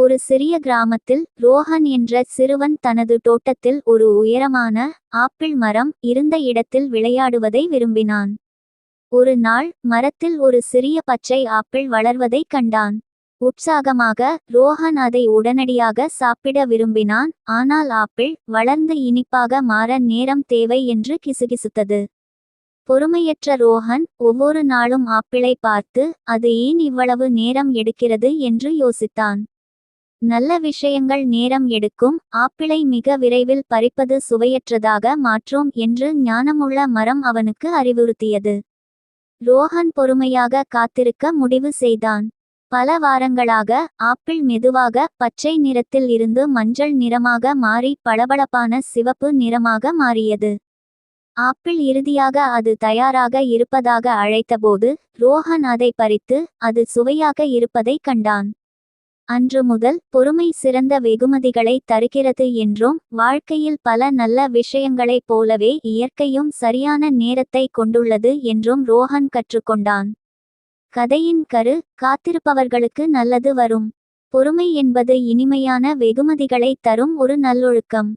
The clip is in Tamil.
ஒரு சிறிய கிராமத்தில் ரோஹன் என்ற சிறுவன் தனது தோட்டத்தில் ஒரு உயரமான ஆப்பிள் மரம் இருந்த இடத்தில் விளையாடுவதை விரும்பினான். ஒரு நாள் மரத்தில் ஒரு சிறிய பச்சை ஆப்பிள் வளர்வதைக் கண்டான். உற்சாகமாக ரோஹன் அதை உடனடியாக சாப்பிட விரும்பினான். ஆனால் ஆப்பிள் வளர்ந்து இனிப்பாக மாற நேரம் தேவை என்று கிசுகிசுத்தது. பொறுமையற்ற ரோஹன் ஒவ்வொரு நாளும் ஆப்பிளை பார்த்து அது ஏன் இவ்வளவு நேரம் எடுக்கிறது? என்று யோசித்தான். நல்ல விஷயங்கள் நேரம் எடுக்கும் ஆப்பிளை மிக விரைவில் பறிப்பது சுவையற்றதாக மாற்றும் என்று ஞானமுள்ள மரம் அவனுக்கு அறிவுறுத்தியது. ரோஹன் பொறுமையாக காத்திருக்க முடிவு செய்தான். பல வாரங்களாக ஆப்பிள் மெதுவாக பச்சை நிறத்தில் இருந்து மஞ்சள் நிறமாக மாறி பளபளப்பான சிவப்பு நிறமாக மாறியது. ஆப்பிள் இறுதியாக அது தயாராக இருப்பதாக அழைத்தபோது ரோஹன் அதை பறித்து அது சுவையாக இருப்பதைக் கண்டான். அன்று முதல் பொறுமை சிறந்த வெகுமதிகளை தருகிறது என்றும் வாழ்க்கையில் பல நல்ல விஷயங்களைப் போலவே இயற்கையும் சரியான நேரத்தை கொண்டுள்ளது என்றும் ரோஹன் கற்றுக்கொண்டான். கதையின் கரு காத்திருப்பவர்களுக்கு நல்லது வரும். பொறுமை என்பது இனிமையான வெகுமதிகளை தரும் ஒரு நல்லொழுக்கம்.